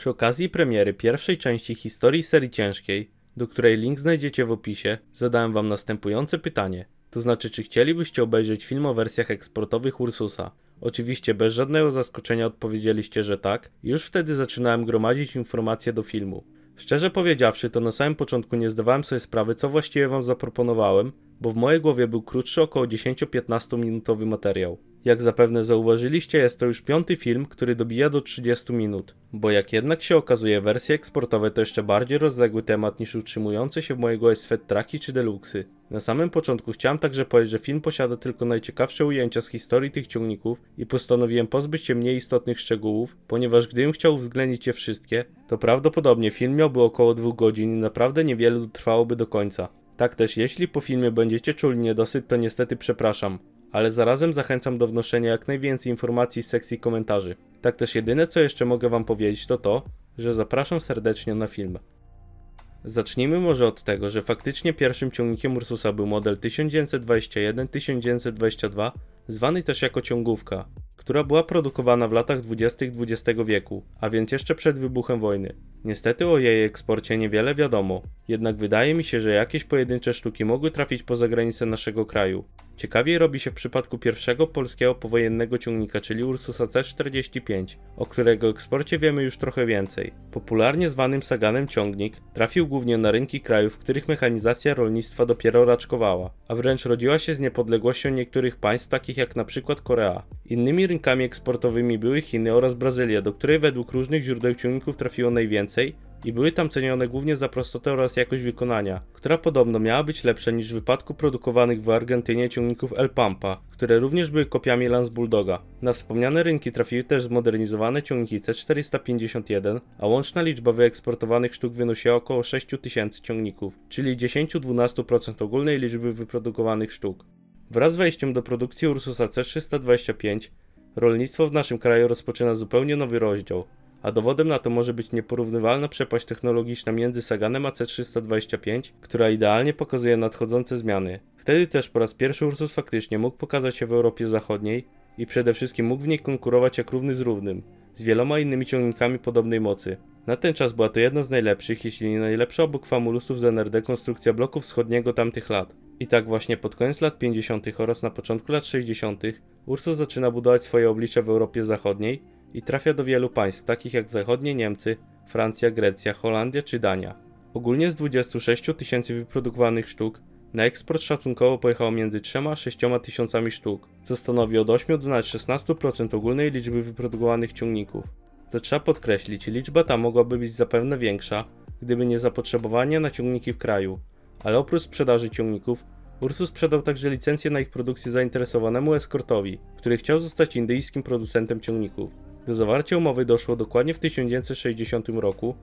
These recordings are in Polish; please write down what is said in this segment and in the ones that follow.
Przy okazji premiery pierwszej części historii serii ciężkiej, do której link znajdziecie w opisie, zadałem wam następujące pytanie. To znaczy, czy chcielibyście obejrzeć film o wersjach eksportowych Ursusa? Oczywiście bez żadnego zaskoczenia odpowiedzieliście, że tak, już wtedy zaczynałem gromadzić informacje do filmu. Szczerze powiedziawszy, to na samym początku nie zdawałem sobie sprawy, co właściwie wam zaproponowałem, bo w mojej głowie był krótszy, około 10-15 minutowy materiał. Jak zapewne zauważyliście, jest to już piąty film, który dobija do 30 minut. Bo jak jednak się okazuje, wersje eksportowe to jeszcze bardziej rozległy temat niż utrzymujące się w mojego SFET traki czy deluxy. Na samym początku chciałem także powiedzieć, że film posiada tylko najciekawsze ujęcia z historii tych ciągników i postanowiłem pozbyć się mniej istotnych szczegółów, ponieważ gdybym chciał uwzględnić je wszystkie, to prawdopodobnie film miałby około dwóch godzin i naprawdę niewiele trwałoby do końca. Tak też, jeśli po filmie będziecie czuli niedosyt, to niestety przepraszam, ale zarazem zachęcam do wnoszenia jak najwięcej informacji z sekcji komentarzy. Tak też jedyne co jeszcze mogę wam powiedzieć to to, że zapraszam serdecznie na film. Zacznijmy może od tego, że faktycznie pierwszym ciągnikiem Ursusa był model 1921-1922, zwany też jako ciągówka, która była produkowana w latach 20. XX wieku, a więc jeszcze przed wybuchem wojny. Niestety o jej eksporcie niewiele wiadomo, jednak wydaje mi się, że jakieś pojedyncze sztuki mogły trafić poza granice naszego kraju. Ciekawiej robi się w przypadku pierwszego polskiego powojennego ciągnika, czyli Ursusa C45, o którego eksporcie wiemy już trochę więcej. Popularnie zwanym Saganem ciągnik trafił głównie na rynki krajów, w których mechanizacja rolnictwa dopiero raczkowała, a wręcz rodziła się z niepodległością niektórych państw takich jak przykład Korea. Innymi rynkami eksportowymi były Chiny oraz Brazylia, do której według różnych źródeł ciągników trafiło najwięcej, i były tam cenione głównie za prostotę oraz jakość wykonania, która podobno miała być lepsza niż w wypadku produkowanych w Argentynie ciągników El Pampa, które również były kopiami Lance Bulldoga. Na wspomniane rynki trafiły też zmodernizowane ciągniki C451, a łączna liczba wyeksportowanych sztuk wynosiła około 6000 ciągników, czyli 10-12% ogólnej liczby wyprodukowanych sztuk. Wraz z wejściem do produkcji Ursusa C325 rolnictwo w naszym kraju rozpoczyna zupełnie nowy rozdział, a dowodem na to może być nieporównywalna przepaść technologiczna między Saganem a C325, która idealnie pokazuje nadchodzące zmiany. Wtedy też po raz pierwszy Ursus faktycznie mógł pokazać się w Europie Zachodniej i przede wszystkim mógł w niej konkurować jak równy z równym, z wieloma innymi ciągnikami podobnej mocy. Na ten czas była to jedna z najlepszych, jeśli nie najlepsza obok Famulusów z NRD konstrukcja bloku wschodniego tamtych lat. I tak właśnie pod koniec lat 50. oraz na początku lat 60. Ursus zaczyna budować swoje oblicze w Europie Zachodniej i trafia do wielu państw, takich jak zachodnie Niemcy, Francja, Grecja, Holandia czy Dania. Ogólnie z 26 tysięcy wyprodukowanych sztuk, na eksport szacunkowo pojechało między 3 a 6 tysiącami sztuk, co stanowi od 8 do nawet 16% ogólnej liczby wyprodukowanych ciągników. Co trzeba podkreślić, liczba ta mogłaby być zapewne większa, gdyby nie zapotrzebowanie na ciągniki w kraju, ale oprócz sprzedaży ciągników, Ursus sprzedał także licencję na ich produkcję zainteresowanemu eskortowi, który chciał zostać indyjskim producentem ciągników. Do zawarcia umowy doszło dokładnie w 1960 roku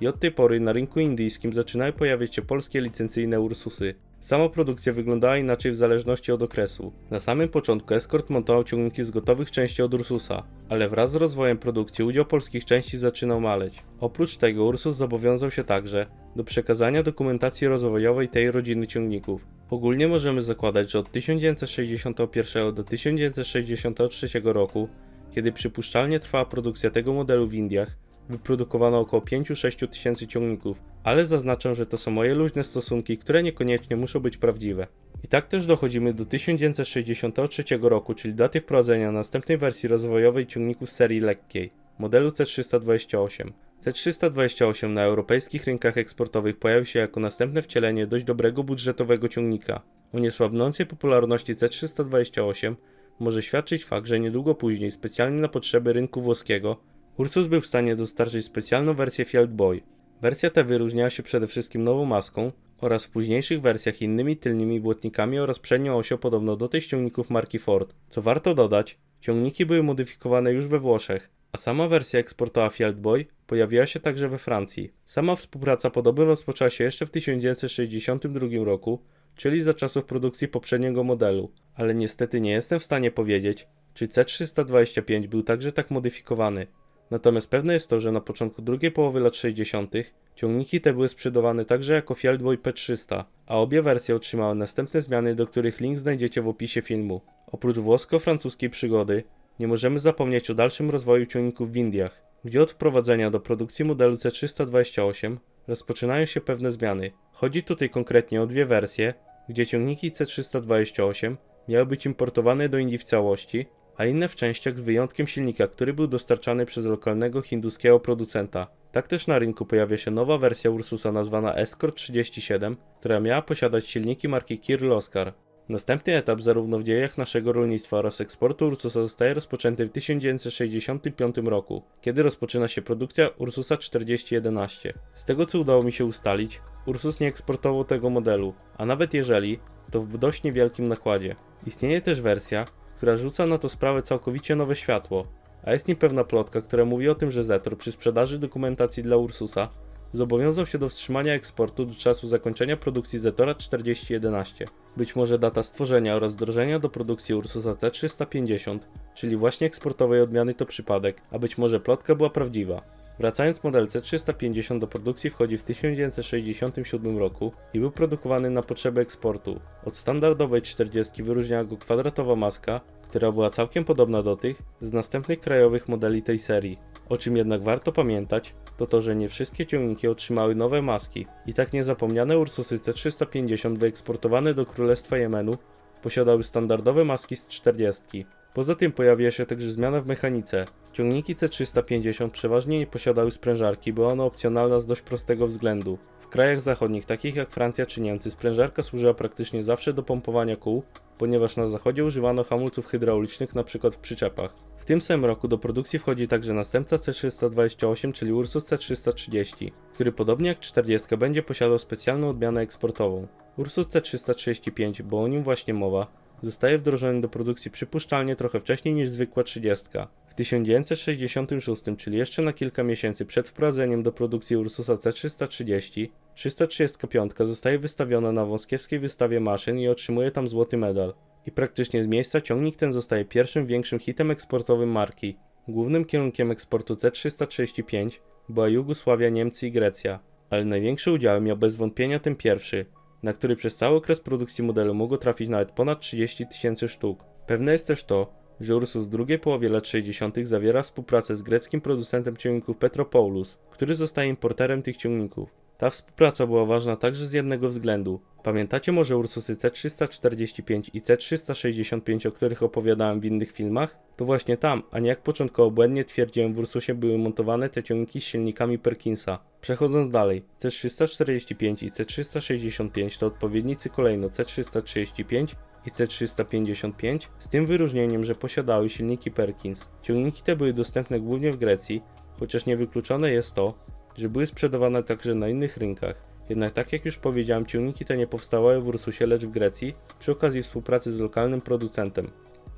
i od tej pory na rynku indyjskim zaczynały pojawiać się polskie licencyjne Ursusy. Sama produkcja wyglądała inaczej w zależności od okresu. Na samym początku Escort montował ciągniki z gotowych części od Ursusa, ale wraz z rozwojem produkcji udział polskich części zaczynał maleć. Oprócz tego Ursus zobowiązał się także do przekazania dokumentacji rozwojowej tej rodziny ciągników. Ogólnie możemy zakładać, że od 1961 do 1963 roku kiedy przypuszczalnie trwała produkcja tego modelu w Indiach, wyprodukowano około 5-6 tysięcy ciągników, ale zaznaczam, że to są moje luźne stosunki, które niekoniecznie muszą być prawdziwe. I tak też dochodzimy do 1963 roku, czyli daty wprowadzenia następnej wersji rozwojowej ciągników serii lekkiej, modelu C328. C328 na europejskich rynkach eksportowych pojawił się jako następne wcielenie dość dobrego budżetowego ciągnika. O niesłabnącej popularności C328 może świadczyć fakt, że niedługo później, specjalnie na potrzeby rynku włoskiego, Ursus był w stanie dostarczyć specjalną wersję Field Boy. Wersja ta wyróżniała się przede wszystkim nową maską oraz w późniejszych wersjach innymi tylnymi błotnikami oraz przednią osią podobno do tych ciągników marki Ford. Co warto dodać, ciągniki były modyfikowane już we Włoszech, a sama wersja eksportowa Field Boy pojawiła się także we Francji. Sama współpraca podobno rozpoczęła się jeszcze w 1962 roku, czyli za czasów produkcji poprzedniego modelu, ale niestety nie jestem w stanie powiedzieć, czy C325 był także tak modyfikowany. Natomiast pewne jest to, że na początku drugiej połowy lat 60. ciągniki te były sprzedawane także jako Fieldboy P300, a obie wersje otrzymały następne zmiany, do których link znajdziecie w opisie filmu. Oprócz włosko-francuskiej przygody, Nie możemy zapomnieć o dalszym rozwoju ciągników w Indiach, gdzie od wprowadzenia do produkcji modelu C328 rozpoczynają się pewne zmiany. Chodzi tutaj konkretnie o dwie wersje, gdzie ciągniki C328 miały być importowane do Indii w całości, a inne w częściach z wyjątkiem silnika, który był dostarczany przez lokalnego hinduskiego producenta. Tak też na rynku pojawia się nowa wersja Ursusa nazwana Escort 37, która miała posiadać silniki marki Kirloskar. Następny etap zarówno w dziejach naszego rolnictwa oraz eksportu Ursusa zostaje rozpoczęty w 1965 roku, kiedy rozpoczyna się produkcja Ursusa 4011. Z tego co udało mi się ustalić, Ursus nie eksportował tego modelu, a nawet jeżeli, to w dość niewielkim nakładzie. Istnieje też wersja, która rzuca na to sprawę całkowicie nowe światło, a jest niepewna plotka, która mówi o tym, że Zetor przy sprzedaży dokumentacji dla Ursusa zobowiązał się do wstrzymania eksportu do czasu zakończenia produkcji Zetora 4011. Być może data stworzenia oraz wdrożenia do produkcji Ursusa C350, czyli właśnie eksportowej odmiany to przypadek, a być może plotka była prawdziwa. Wracając model C350 do produkcji wchodzi w 1967 roku i był produkowany na potrzeby eksportu. Od standardowej 40 wyróżniała go kwadratowa maska, która była całkiem podobna do tych z następnych krajowych modeli tej serii. O czym jednak warto pamiętać, to to, że nie wszystkie ciągniki otrzymały nowe maski. I tak niezapomniane Ursusy C350 wyeksportowane do Królestwa Jemenu posiadały standardowe maski z 40. Poza tym pojawiła się także zmiana w mechanice. Ciągniki C350 przeważnie nie posiadały sprężarki, była ona opcjonalna z dość prostego względu. Krajach zachodnich, takich jak Francja czy Niemcy, sprężarka służyła praktycznie zawsze do pompowania kół, ponieważ na zachodzie używano hamulców hydraulicznych np. w przyczepach. W tym samym roku do produkcji wchodzi także następca C328, czyli Ursus C330, który podobnie jak 40 będzie posiadał specjalną odmianę eksportową. Ursus C335, bo o nim właśnie mowa, zostaje wdrożony do produkcji przypuszczalnie trochę wcześniej niż zwykła 30. W 1966, czyli jeszcze na kilka miesięcy przed wprowadzeniem do produkcji Ursusa C330, 335 zostaje wystawiona na wąskiewskiej wystawie maszyn i otrzymuje tam złoty medal. I praktycznie z miejsca ciągnik ten zostaje pierwszym większym hitem eksportowym marki. Głównym kierunkiem eksportu C335 była Jugosławia, Niemcy i Grecja, ale największy udział miał bez wątpienia ten pierwszy, na który przez cały okres produkcji modelu mogło trafić nawet ponad 30 tysięcy sztuk. Pewne jest też to, że Ursus w drugiej połowie lat 60. zawiera współpracę z greckim producentem ciągników Petropoulos, który zostaje importerem tych ciągników. Ta współpraca była ważna także z jednego względu. Pamiętacie może Ursusy C345 i C365, o których opowiadałem w innych filmach? To właśnie tam, a nie jak początkowo błędnie twierdziłem w Ursusie były montowane te ciągniki z silnikami Perkinsa. Przechodząc dalej, C345 i C365 to odpowiednicy kolejno C335 i C355 z tym wyróżnieniem, że posiadały silniki Perkins. Ciągniki te były dostępne głównie w Grecji, chociaż niewykluczone jest to, że były sprzedawane także na innych rynkach. Jednak tak jak już powiedziałem, ciągniki te nie powstawały w Ursusie, lecz w Grecji przy okazji współpracy z lokalnym producentem.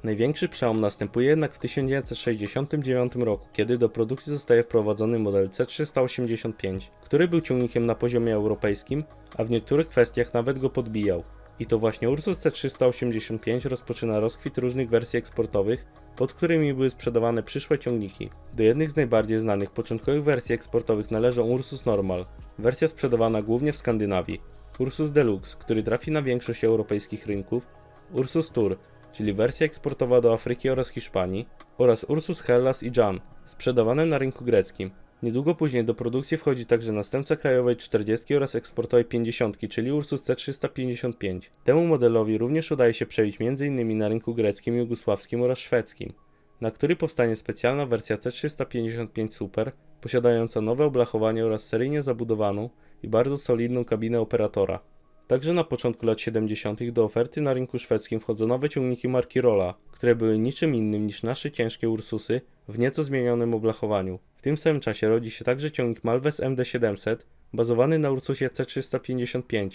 Największy przełom następuje jednak w 1969 roku, kiedy do produkcji zostaje wprowadzony model C385, który był ciągnikiem na poziomie europejskim, a w niektórych kwestiach nawet go podbijał. I to właśnie Ursus C385 rozpoczyna rozkwit różnych wersji eksportowych, pod którymi były sprzedawane przyszłe ciągniki. Do jednych z najbardziej znanych początkowych wersji eksportowych należą Ursus Normal, wersja sprzedawana głównie w Skandynawii, Ursus Deluxe, który trafi na większość europejskich rynków, Ursus Tour, czyli wersja eksportowa do Afryki oraz Hiszpanii, oraz Ursus Hellas i Jan, sprzedawane na rynku greckim. Niedługo później do produkcji wchodzi także następca krajowej 40 oraz eksportowej 50, czyli Ursus C355. Temu modelowi również udaje się przebić m.in. na rynku greckim, jugosławskim oraz szwedzkim, na który powstanie specjalna wersja C355 Super, posiadająca nowe oblachowanie oraz seryjnie zabudowaną i bardzo solidną kabinę operatora. Także na początku lat 70. do oferty na rynku szwedzkim wchodzą nowe ciągniki marki Rola, które były niczym innym niż nasze ciężkie Ursusy w nieco zmienionym oblachowaniu. W tym samym czasie rodzi się także ciągnik Malves MD700, bazowany na Ursusie C355,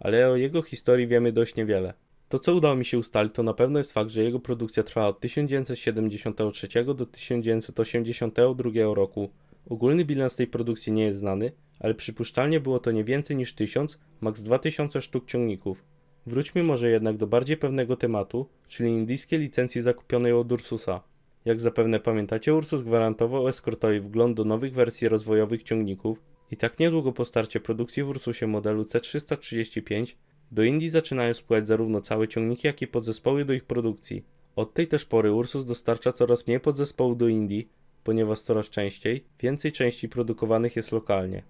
ale o jego historii wiemy dość niewiele. To co udało mi się ustalić to na pewno jest fakt, że jego produkcja trwała od 1973 do 1982 roku. Ogólny bilans tej produkcji nie jest znany, ale przypuszczalnie było to nie więcej niż 1000, maks 2000 sztuk ciągników. Wróćmy może jednak do bardziej pewnego tematu, czyli indyjskiej licencji zakupionej od Ursusa. Jak zapewne pamiętacie, Ursus gwarantował eskortowi wgląd do nowych wersji rozwojowych ciągników i tak niedługo po starcie produkcji w Ursusie modelu C335 do Indii zaczynają spływać zarówno całe ciągniki, jak i podzespoły do ich produkcji. Od tej też pory Ursus dostarcza coraz mniej podzespołu do Indii, ponieważ coraz częściej więcej części produkowanych jest lokalnie.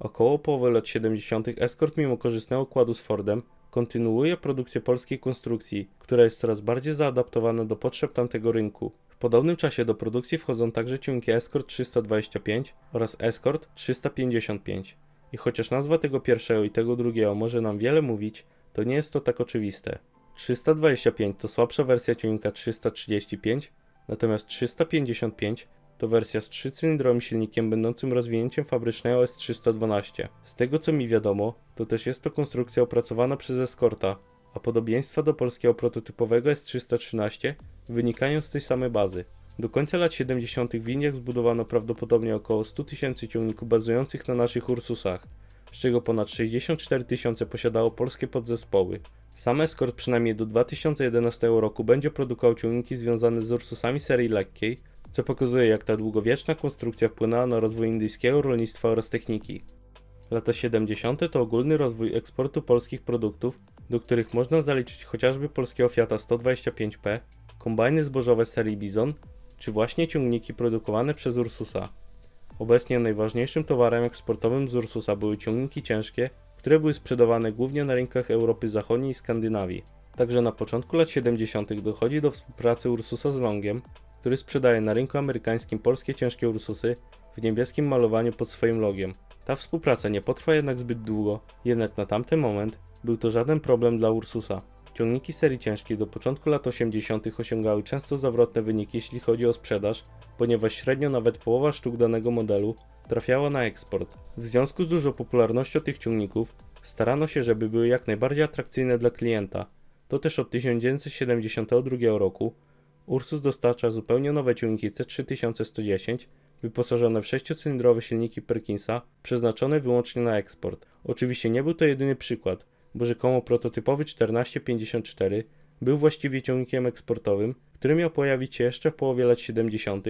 Około połowy lat 70. Escort mimo korzystnego układu z Fordem kontynuuje produkcję polskiej konstrukcji, która jest coraz bardziej zaadaptowana do potrzeb tamtego rynku. W podobnym czasie do produkcji wchodzą także ciągniki Escort 325 oraz Escort 355. I chociaż nazwa tego pierwszego i tego drugiego może nam wiele mówić, to nie jest to tak oczywiste. 325 to słabsza wersja ciągnika 335, natomiast 355 to wersja z trzycylindrowym silnikiem będącym rozwinięciem fabrycznego S312. Z tego co mi wiadomo, to też jest to konstrukcja opracowana przez Escorta, a podobieństwa do polskiego prototypowego S313 wynikają z tej samej bazy. Do końca lat 70. w Indiach zbudowano prawdopodobnie około 100 tysięcy ciągników bazujących na naszych Ursusach, z czego ponad 64 tysiące posiadało polskie podzespoły. Sam Escort przynajmniej do 2011 roku będzie produkował ciągniki związane z Ursusami serii lekkiej, co pokazuje jak ta długowieczna konstrukcja wpłynęła na rozwój indyjskiego rolnictwa oraz techniki. Lata 70. to ogólny rozwój eksportu polskich produktów, do których można zaliczyć chociażby polskiego Fiata 125P, kombajny zbożowe serii Bizon, czy właśnie ciągniki produkowane przez Ursusa. Obecnie najważniejszym towarem eksportowym z Ursusa były ciągniki ciężkie, które były sprzedawane głównie na rynkach Europy Zachodniej i Skandynawii. Także na początku lat 70. dochodzi do współpracy Ursusa z Longiem, który sprzedaje na rynku amerykańskim polskie ciężkie Ursusy w niebieskim malowaniu pod swoim logiem. Ta współpraca nie potrwa jednak zbyt długo, jednak na tamten moment był to żaden problem dla Ursusa. Ciągniki serii ciężkiej do początku lat 80. osiągały często zawrotne wyniki jeśli chodzi o sprzedaż, ponieważ średnio nawet połowa sztuk danego modelu trafiała na eksport. W związku z dużą popularnością tych ciągników starano się, żeby były jak najbardziej atrakcyjne dla klienta. To też od 1972 roku Ursus dostarcza zupełnie nowe ciągniki C3110 wyposażone w sześciocylindrowe silniki Perkinsa przeznaczone wyłącznie na eksport. Oczywiście nie był to jedyny przykład, bo rzekomo prototypowy 1454 był właściwie ciągnikiem eksportowym, który miał pojawić się jeszcze w połowie lat 70.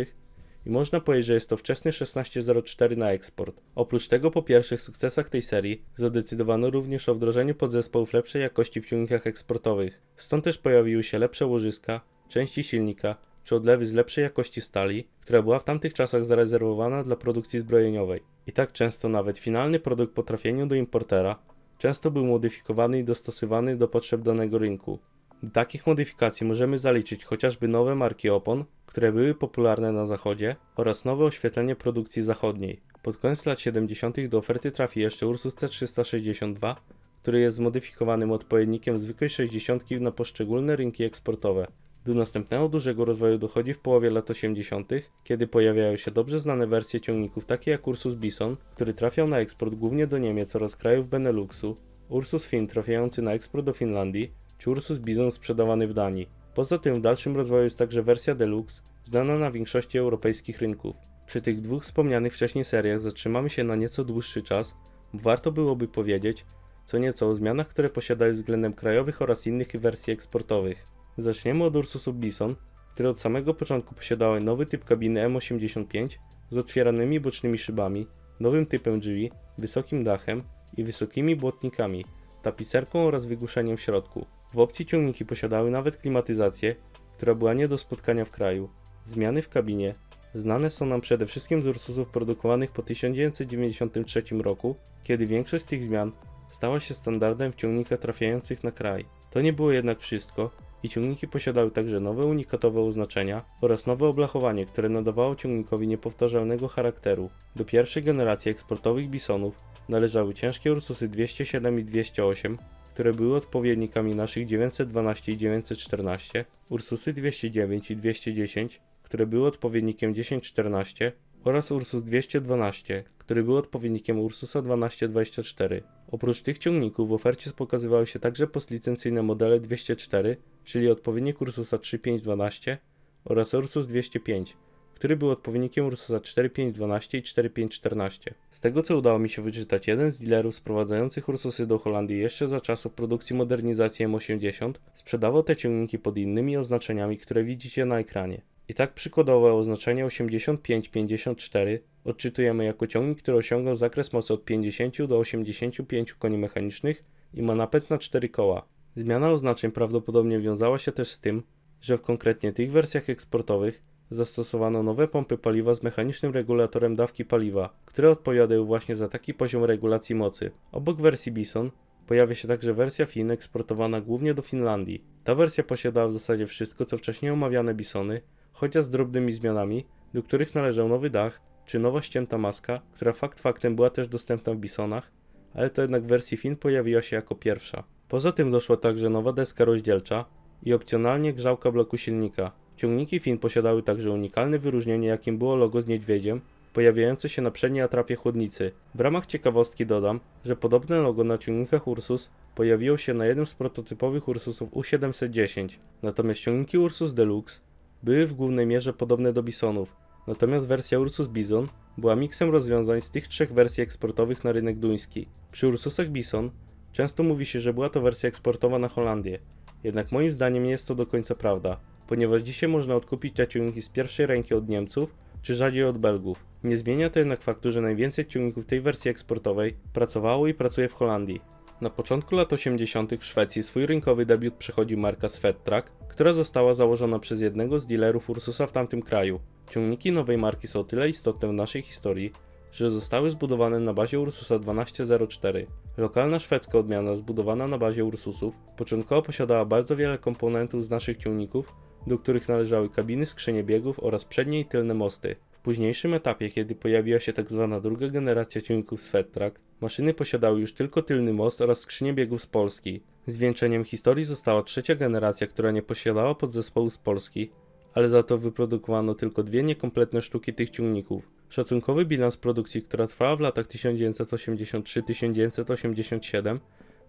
i można powiedzieć, że jest to wczesny 1604 na eksport. Oprócz tego po pierwszych sukcesach tej serii zadecydowano również o wdrożeniu podzespołów lepszej jakości w ciągnikach eksportowych. Stąd też pojawiły się lepsze łożyska, części silnika czy odlewy z lepszej jakości stali, która była w tamtych czasach zarezerwowana dla produkcji zbrojeniowej. I tak często nawet finalny produkt po trafieniu do importera często był modyfikowany i dostosowany do potrzeb danego rynku. Do takich modyfikacji możemy zaliczyć chociażby nowe marki opon, które były popularne na zachodzie, oraz nowe oświetlenie produkcji zachodniej. Pod koniec lat 70. do oferty trafi jeszcze Ursus C362, który jest zmodyfikowanym odpowiednikiem zwykłej 60 na poszczególne rynki eksportowe. Do następnego dużego rozwoju dochodzi w połowie lat 80., kiedy pojawiają się dobrze znane wersje ciągników takie jak Ursus Bison, który trafiał na eksport głównie do Niemiec oraz krajów Beneluxu, Ursus Fin trafiający na eksport do Finlandii, czy Ursus Bison sprzedawany w Danii. Poza tym w dalszym rozwoju jest także wersja Deluxe, znana na większości europejskich rynków. Przy tych dwóch wspomnianych wcześniej seriach zatrzymamy się na nieco dłuższy czas, bo warto byłoby powiedzieć co nieco o zmianach, które posiadają względem krajowych oraz innych wersji eksportowych. Zaczniemy od Ursusów Bison, które od samego początku posiadały nowy typ kabiny M85 z otwieranymi bocznymi szybami, nowym typem drzwi, wysokim dachem i wysokimi błotnikami, tapicerką oraz wygłuszeniem w środku. W opcji ciągniki posiadały nawet klimatyzację, która była nie do spotkania w kraju. Zmiany w kabinie znane są nam przede wszystkim z Ursusów produkowanych po 1993 roku, kiedy większość z tych zmian stała się standardem w ciągnikach trafiających na kraj. To nie było jednak wszystko, i ciągniki posiadały także nowe unikatowe oznaczenia oraz nowe oblachowanie, które nadawało ciągnikowi niepowtarzalnego charakteru. Do pierwszej generacji eksportowych bisonów należały ciężkie Ursusy 207 i 208, które były odpowiednikami naszych 912 i 914, Ursusy 209 i 210, które były odpowiednikiem 1014 oraz Ursus 212, który był odpowiednikiem Ursusa 1224. Oprócz tych ciągników w ofercie pokazywały się także postlicencyjne modele 204, czyli odpowiednik Ursusa 3512 oraz Ursus 205, który był odpowiednikiem Ursusa 4512 i 4514. Z tego co udało mi się wyczytać, jeden z dealerów sprowadzających Ursusy do Holandii jeszcze za czasów produkcji modernizacji M80 sprzedawał te ciągniki pod innymi oznaczeniami, które widzicie na ekranie. I tak przykładowe oznaczenie 8554 odczytujemy jako ciągnik, który osiągał zakres mocy od 50 do 85 koni mechanicznych i ma napęd na 4 koła. Zmiana oznaczeń prawdopodobnie wiązała się też z tym, że w konkretnie tych wersjach eksportowych zastosowano nowe pompy paliwa z mechanicznym regulatorem dawki paliwa, które odpowiadają właśnie za taki poziom regulacji mocy. Obok wersji Bison pojawia się także wersja Fin eksportowana głównie do Finlandii. Ta wersja posiadała w zasadzie wszystko co wcześniej omawiane Bisony, chociaż z drobnymi zmianami, do których należał nowy dach czy nowa ścięta maska, która fakt faktem była też dostępna w Bisonach, ale to jednak w wersji Fin pojawiła się jako pierwsza. Poza tym doszła także nowa deska rozdzielcza i opcjonalnie grzałka bloku silnika. Ciągniki Fin posiadały także unikalne wyróżnienie, jakim było logo z niedźwiedziem, pojawiające się na przedniej atrapie chłodnicy. W ramach ciekawostki dodam, że podobne logo na ciągnikach Ursus pojawiło się na jednym z prototypowych Ursusów U710, natomiast ciągniki Ursus Deluxe były w głównej mierze podobne do Bisonów, natomiast wersja Ursus Bison była miksem rozwiązań z tych trzech wersji eksportowych na rynek duński. Przy Ursusach Bison często mówi się, że była to wersja eksportowa na Holandię, jednak moim zdaniem nie jest to do końca prawda, ponieważ dzisiaj można odkupić te ciągniki z pierwszej ręki od Niemców, czy rzadziej od Belgów. Nie zmienia to jednak faktu, że najwięcej ciągników tej wersji eksportowej pracowało i pracuje w Holandii. Na początku lat 80. w Szwecji swój rynkowy debiut przechodzi marka Svettrack, która została założona przez jednego z dealerów Ursusa w tamtym kraju. Ciągniki nowej marki są tyle istotne w naszej historii, że zostały zbudowane na bazie Ursusa 1204. Lokalna szwedzka odmiana zbudowana na bazie Ursusów początkowo posiadała bardzo wiele komponentów z naszych ciągników, do których należały kabiny skrzynie biegów oraz przednie i tylne mosty. Późniejszym etapie, kiedy pojawiła się tzw. druga generacja ciągników Svettrack, maszyny posiadały już tylko tylny most oraz skrzynię biegów z Polski. Zwieńczeniem historii została trzecia generacja, która nie posiadała podzespołu z Polski, ale za to wyprodukowano tylko dwie niekompletne sztuki tych ciągników. Szacunkowy bilans produkcji, która trwała w latach 1983-1987,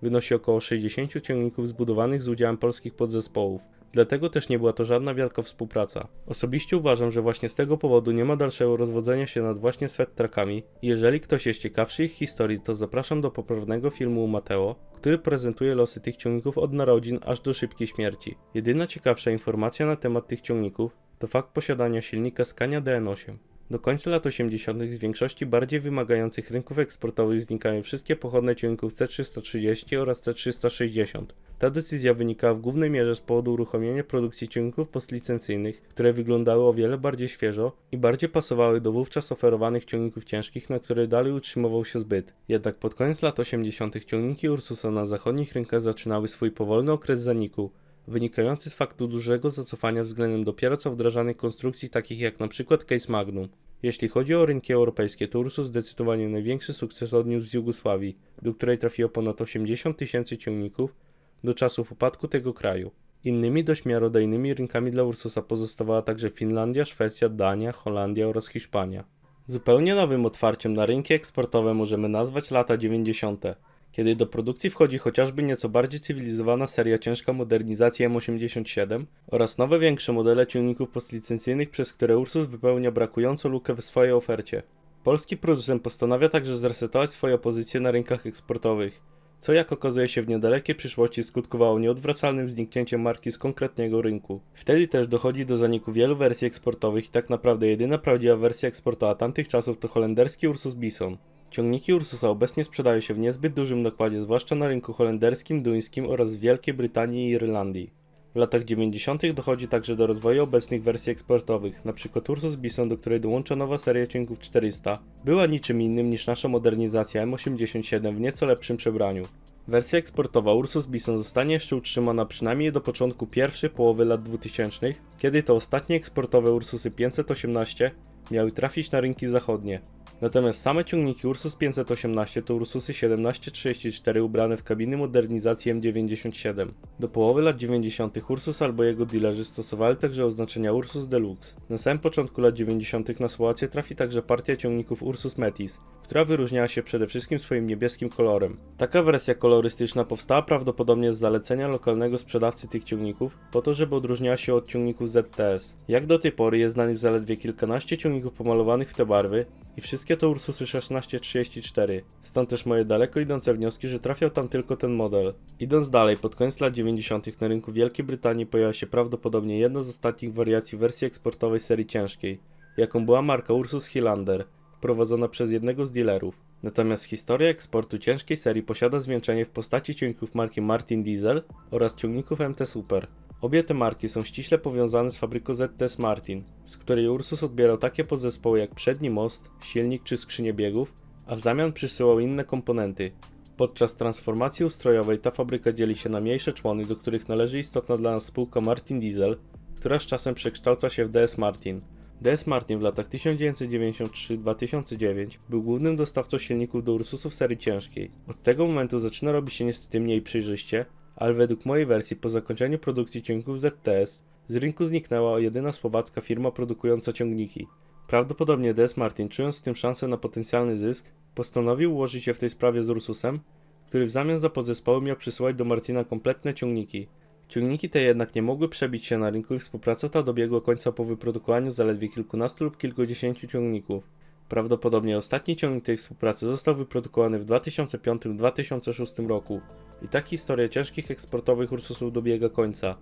wynosi około 60 ciągników zbudowanych z udziałem polskich podzespołów. Dlatego też nie była to żadna wielka współpraca. Osobiście uważam, że właśnie z tego powodu nie ma dalszego rozwodzenia się nad właśnie Swettrakami jeżeli ktoś jest ciekawszy ich historii, to zapraszam do poprawnego filmu Mateo, który prezentuje losy tych ciągników od narodzin aż do szybkiej śmierci. Jedyna ciekawsza informacja na temat tych ciągników to fakt posiadania silnika Scania DN8. Do końca lat 80. z większości bardziej wymagających rynków eksportowych znikają wszystkie pochodne ciągników C330 oraz C360. Ta decyzja wynikała w głównej mierze z powodu uruchomienia produkcji ciągników postlicencyjnych, które wyglądały o wiele bardziej świeżo i bardziej pasowały do wówczas oferowanych ciągników ciężkich, na które dalej utrzymywał się zbyt. Jednak pod koniec lat 80. ciągniki Ursusa na zachodnich rynkach zaczynały swój powolny okres zaniku, wynikający z faktu dużego zacofania względem dopiero co wdrażanych konstrukcji takich jak np. Case Magnum. Jeśli chodzi o rynki europejskie, to Ursus zdecydowanie największy sukces odniósł z Jugosławii, do której trafiło ponad 80 tysięcy ciągników do czasów upadku tego kraju. Innymi dość miarodajnymi rynkami dla Ursusa pozostawała także Finlandia, Szwecja, Dania, Holandia oraz Hiszpania. Zupełnie nowym otwarciem na rynki eksportowe możemy nazwać lata 90 kiedy do produkcji wchodzi chociażby nieco bardziej cywilizowana seria ciężka modernizacja M87 oraz nowe większe modele ciągników postlicencyjnych, przez które Ursus wypełnia brakującą lukę w swojej ofercie. Polski producent postanawia także zresetować swoje pozycje na rynkach eksportowych, co jak okazuje się w niedalekiej przyszłości skutkowało nieodwracalnym zniknięciem marki z konkretnego rynku. Wtedy też dochodzi do zaniku wielu wersji eksportowych i tak naprawdę jedyna prawdziwa wersja eksportowa tamtych czasów to holenderski Ursus Bison. Ciągniki Ursusa obecnie sprzedają się w niezbyt dużym nakładzie, zwłaszcza na rynku holenderskim, duńskim oraz w Wielkiej Brytanii i Irlandii. W latach 90. dochodzi także do rozwoju obecnych wersji eksportowych, np. Ursus Bison, do której dołącza nowa seria ciągników 400, była niczym innym niż nasza modernizacja M87 w nieco lepszym przebraniu. Wersja eksportowa Ursus Bison zostanie jeszcze utrzymana przynajmniej do początku pierwszej połowy lat 2000, kiedy to ostatnie eksportowe Ursusy 518 miały trafić na rynki zachodnie. Natomiast same ciągniki Ursus 518 to Ursusy 1734 ubrane w kabiny modernizacji M97. Do połowy lat 90. Ursus albo jego dealerzy stosowali także oznaczenia Ursus Deluxe. Na samym początku lat 90. na Słowację trafi także partia ciągników Ursus Metis, która wyróżniała się przede wszystkim swoim niebieskim kolorem. Taka wersja kolorystyczna powstała prawdopodobnie z zalecenia lokalnego sprzedawcy tych ciągników, po to, żeby odróżniała się od ciągników ZTS. Jak do tej pory jest znanych zaledwie kilkanaście ciągników pomalowanych w te barwy i wszystkie to Ursusy 1634, stąd też moje daleko idące wnioski, że trafiał tam tylko ten model. Idąc dalej, pod koniec lat 90. na rynku Wielkiej Brytanii pojawia się prawdopodobnie jedna z ostatnich wariacji wersji eksportowej serii ciężkiej, jaką była marka Ursus Highlander, prowadzona przez jednego z dealerów. Natomiast historia eksportu ciężkiej serii posiada zwieńczenie w postaci ciągników marki Martin Diesel oraz ciągników MT Super. Obie te marki są ściśle powiązane z fabryką ZTS Martin, z której Ursus odbierał takie podzespoły jak przedni most, silnik czy skrzynię biegów, a w zamian przysyłał inne komponenty. Podczas transformacji ustrojowej ta fabryka dzieli się na mniejsze człony, do których należy istotna dla nas spółka Martin Diesel, która z czasem przekształca się w DS Martin. DS Martin w latach 1993-2009 był głównym dostawcą silników do Ursusów serii ciężkiej. Od tego momentu zaczyna robić się niestety mniej przejrzyście, ale według mojej wersji po zakończeniu produkcji ciągników ZTS z rynku zniknęła jedyna słowacka firma produkująca ciągniki. Prawdopodobnie DS Martin, czując w tym szansę na potencjalny zysk, postanowił ułożyć się w tej sprawie z Ursusem, który w zamian za podzespoły miał przysyłać do Martina kompletne ciągniki. Ciągniki te jednak nie mogły przebić się na rynku i współpraca ta dobiegła końca po wyprodukowaniu zaledwie kilkunastu lub kilkudziesięciu ciągników. Prawdopodobnie ostatni ciągnik tej współpracy został wyprodukowany w 2005-2006 roku. I tak historia ciężkich eksportowych Ursusów dobiega końca.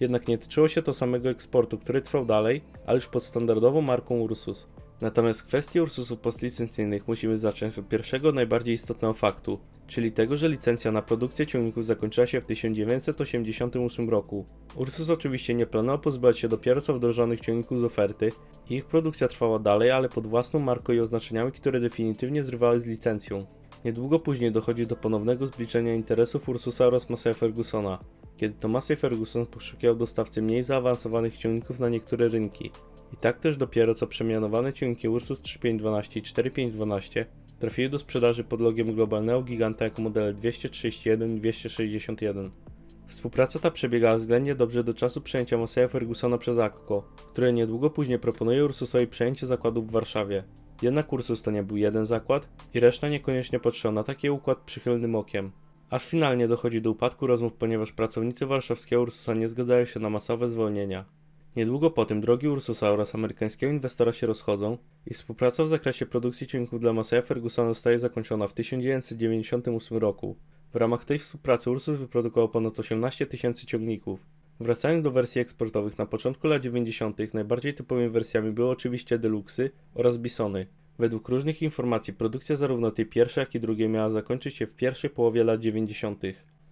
Jednak nie tyczyło się to samego eksportu, który trwał dalej, ale już pod standardową marką Ursus. Natomiast w kwestii Ursusów postlicencyjnych musimy zacząć od pierwszego najbardziej istotnego faktu, czyli tego, że licencja na produkcję ciągników zakończyła się w 1988 roku. Ursus oczywiście nie planował pozbywać się dopiero co wdrożonych ciągników z oferty ich produkcja trwała dalej, ale pod własną marką i oznaczeniami, które definitywnie zrywały z licencją. Niedługo później dochodzi do ponownego zbliżenia interesów Ursusa oraz Massey Fergusona, kiedy to Massey Ferguson poszukiwał dostawcy mniej zaawansowanych ciągników na niektóre rynki. I tak też dopiero co przemianowane ciągniki Ursus 3512 i 4512 trafiły do sprzedaży pod logiem globalnego giganta jako modele 231 i 261. Współpraca ta przebiegała względnie dobrze do czasu przejęcia Massey'a Fergusona przez Akko, które niedługo później proponuje Ursusowi przejęcie zakładów w Warszawie. Jednak Ursus to nie był jeden zakład i reszta niekoniecznie patrzyła na taki układ przychylnym okiem. Aż finalnie dochodzi do upadku rozmów, ponieważ pracownicy warszawskiego Ursusa nie zgadzają się na masowe zwolnienia. Niedługo po tym drogi Ursusa oraz amerykańskiego inwestora się rozchodzą i współpraca w zakresie produkcji ciągników dla Massey'a Fergusona zostaje zakończona w 1998 roku. W ramach tej współpracy Ursus wyprodukował ponad 18 tysięcy ciągników. Wracając do wersji eksportowych, na początku lat 90. najbardziej typowymi wersjami były oczywiście Deluxy oraz Bisony. Według różnych informacji produkcja zarówno tej pierwszej, jak i drugiej miała zakończyć się w pierwszej połowie lat 90.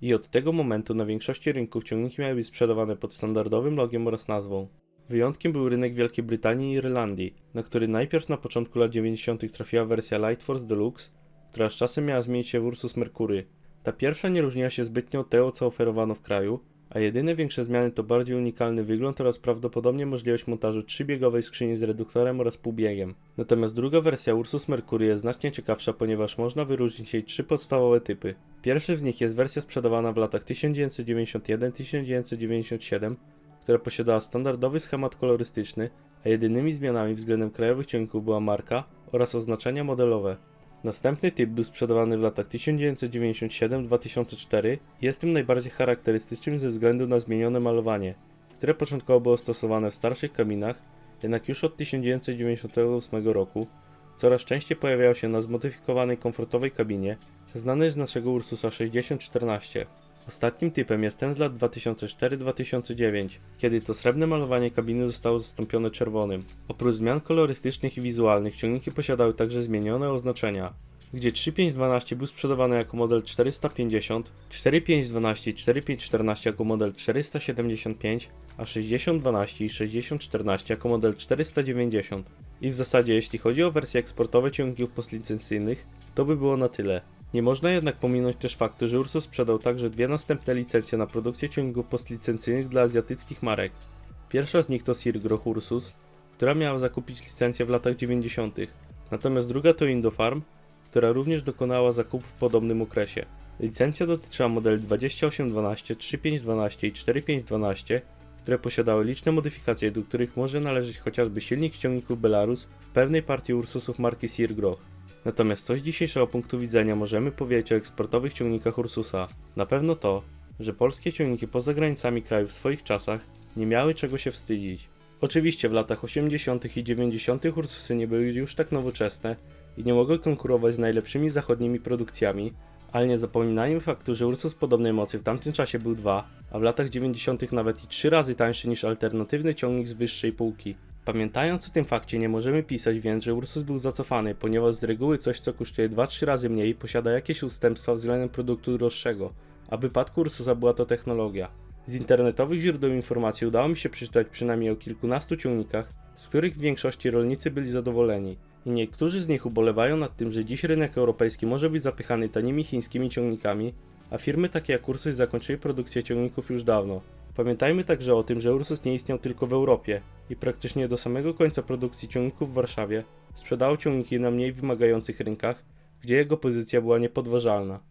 I od tego momentu na większości rynków ciągniki miały być sprzedawane pod standardowym logiem oraz nazwą. Wyjątkiem był rynek Wielkiej Brytanii i Irlandii, na który najpierw na początku lat 90. trafiła wersja Light Force Deluxe, która z czasem miała zmienić się w Ursus Mercury. Ta pierwsza nie różniła się zbytnio od tego, co oferowano w kraju, a jedyne większe zmiany to bardziej unikalny wygląd oraz prawdopodobnie możliwość montażu trzybiegowej skrzyni z reduktorem oraz półbiegiem. Natomiast druga wersja Ursus Mercury jest znacznie ciekawsza, ponieważ można wyróżnić jej trzy podstawowe typy. Pierwszy z nich jest wersja sprzedawana w latach 1991-1997, która posiadała standardowy schemat kolorystyczny, a jedynymi zmianami względem krajowych ciągników była marka oraz oznaczenia modelowe. Następny typ był sprzedawany w latach 1997-2004 i jest tym najbardziej charakterystycznym ze względu na zmienione malowanie, które początkowo było stosowane w starszych kabinach, jednak już od 1998 roku coraz częściej pojawiało się na zmodyfikowanej komfortowej kabinie, znanej z naszego Ursusa 6014. Ostatnim typem jest ten z lat 2004-2009, kiedy to srebrne malowanie kabiny zostało zastąpione czerwonym. Oprócz zmian kolorystycznych i wizualnych, ciągniki posiadały także zmienione oznaczenia, gdzie 3512 był sprzedawany jako model 450, 4512 i 4514 jako model 475, a 6012 i 6014 jako model 490. I w zasadzie jeśli chodzi o wersje eksportowe ciągników postlicencyjnych, to by było na tyle. Nie można jednak pominąć też faktu, że Ursus sprzedał także dwie następne licencje na produkcję ciągników postlicencyjnych dla azjatyckich marek. Pierwsza z nich to Sir Groch Ursus, która miała zakupić licencję w latach 90., natomiast druga to Indofarm, która również dokonała zakupu w podobnym okresie. Licencja dotyczyła modeli 2812, 3512 i 4512, które posiadały liczne modyfikacje, do których może należeć chociażby silnik ciągników Belarus w pewnej partii Ursusów marki Sir Groch. Natomiast coś dzisiejszego punktu widzenia możemy powiedzieć o eksportowych ciągnikach Ursusa. Na pewno to, że polskie ciągniki poza granicami kraju w swoich czasach nie miały czego się wstydzić. Oczywiście w latach 80. i 90. Ursusy nie były już tak nowoczesne i nie mogły konkurować z najlepszymi zachodnimi produkcjami, ale nie zapominajmy faktu, że Ursus podobnej mocy w tamtym czasie był dwa, a w latach 90. nawet i trzy razy tańszy niż alternatywny ciągnik z wyższej półki. Pamiętając o tym fakcie, nie możemy pisać więc, że Ursus był zacofany, ponieważ z reguły coś, co kosztuje 2-3 razy mniej, posiada jakieś ustępstwa względem produktu droższego, a w wypadku Ursusa była to technologia. Z internetowych źródeł informacji udało mi się przeczytać przynajmniej o kilkunastu ciągnikach, z których w większości rolnicy byli zadowoleni. I niektórzy z nich ubolewają nad tym, że dziś rynek europejski może być zapychany tanimi chińskimi ciągnikami, a firmy takie jak Ursus zakończyły produkcję ciągników już dawno. Pamiętajmy także o tym, że Ursus nie istniał tylko w Europie i praktycznie do samego końca produkcji ciągników w Warszawie sprzedał ciągniki na mniej wymagających rynkach, gdzie jego pozycja była niepodważalna.